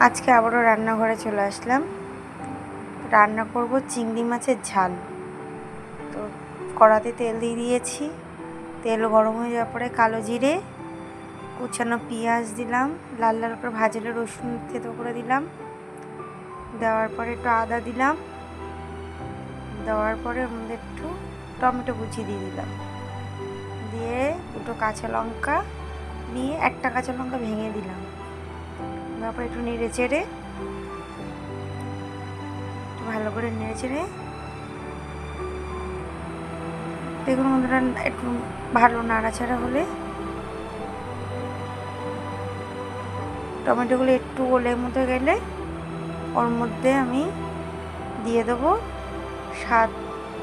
আজকে আবারও রান্নাঘরে চলে আসলাম। রান্না করব চিংড়ি মাছের ঝাল। তো কড়াতে তেল দিয়ে দিয়েছি। তেল গরম হয়ে যাওয়ার পরে কালো জিরে, কুচানো পেঁয়াজ দিলাম, লাল লাল করে ভাজলে রসুন থেতো করে দিলাম। দেওয়ার পরে একটু আদা দিলাম। দেওয়ার পরে আমাদের একটু টমেটো কুচি দিয়ে দিলাম। দিয়ে দুটো কাঁচা লঙ্কা নিয়ে একটা কাঁচা লঙ্কা ভেঙে দিলাম। তারপর একটু নেড়ে চেড়ে। একটু ভালো করে নেড়ে চেড়ে। দেখুন বন্ধুরা, একটু ভালো নাড়াচাড়া হলে টমেটোগুলো একটু ওলের মতো গেলে ওর মধ্যে আমি দিয়ে দেবো স্বাদ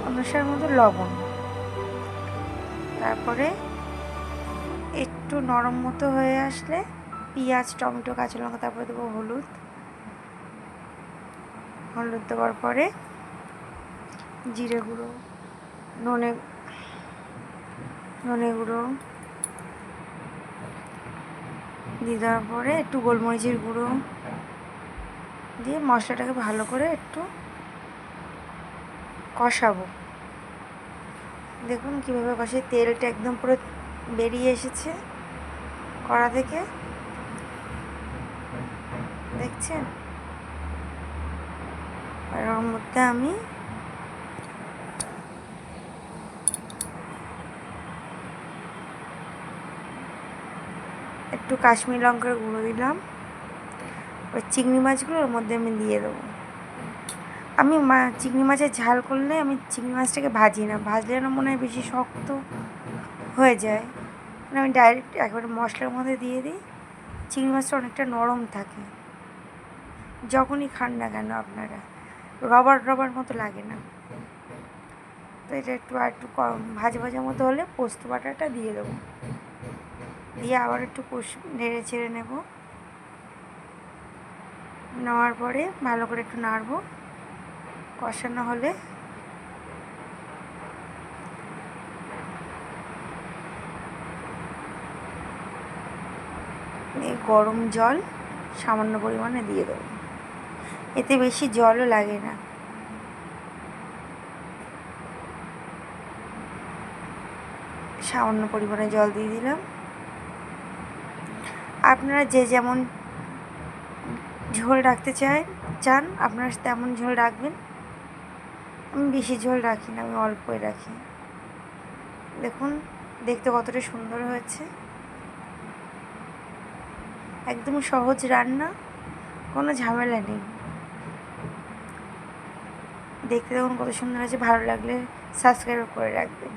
অনুসার মতো লবণ। তারপরে একটু নরম মতো হয়ে আসলে পেঁয়াজ, টমেটো, কাঁচা লঙ্কা, তারপরে দেবো হলুদ। হলুদ দেওয়ার পরে জিরে গুঁড়ো ননে ননে গুঁড়ো দিয়ে দেওয়ার পরে একটু গোলমরিচের গুঁড়ো দিয়ে মশলাটাকে ভালো করে একটু কষাবো। দেখুন কীভাবে কষে তেলটা একদম পুরো বেরিয়ে এসেছে কড়া থেকে। দেখছেন? আর ওর মধ্যে আমি একটু কাশ্মীর লঙ্কার গুঁড়ো দিলাম। ওই চিংড়ি মাছগুলো ওর মধ্যে আমি দিয়ে দেবো। আমি মা, চিংড়ি মাছের ঝাল করলে আমি চিংড়ি মাছটাকে ভাজি না। ভাজলে না মনে হয় বেশি শক্ত হয়ে যায়। মানে আমি ডাইরেক্ট একবারে মশলার মধ্যে দিয়ে দিই। চিংড়ি মাছটা অনেকটা নরম থাকে। যখনই খান না কেন আপনারা? রবার রবার মতো লাগে না। তো এটা একটু আর একটু ভাজা ভাজা মতো হলে পোস্ত বাটাটা দিয়ে দেবো। দিয়ে আবার একটু কষ, নেড়ে ছেড়ে নেব। নেওয়ার পরে ভালো করে একটু নাড়বো। কষানো হলে গরম জল সামান্য পরিমাণে দিয়ে দেবো। এতে বেশি জলও লাগে না। সামান্য পরিমাণে জল দিয়ে দিলাম। আপনারা যে যেমন ঝোল রাখতে চায়, চান, আপনারা তেমন ঝোল রাখবেন। আমি বেশি ঝোল রাখি না, আমি অল্পই রাখি। দেখুন, দেখতে কতটা সুন্দর হয়েছে। একদম সহজ রান্না, কোনো ঝামেলা নেই। দেখতে তখন কত সুন্দর আছে ভালো লাগলে সাবস্ক্রাইব করে রাখবেন।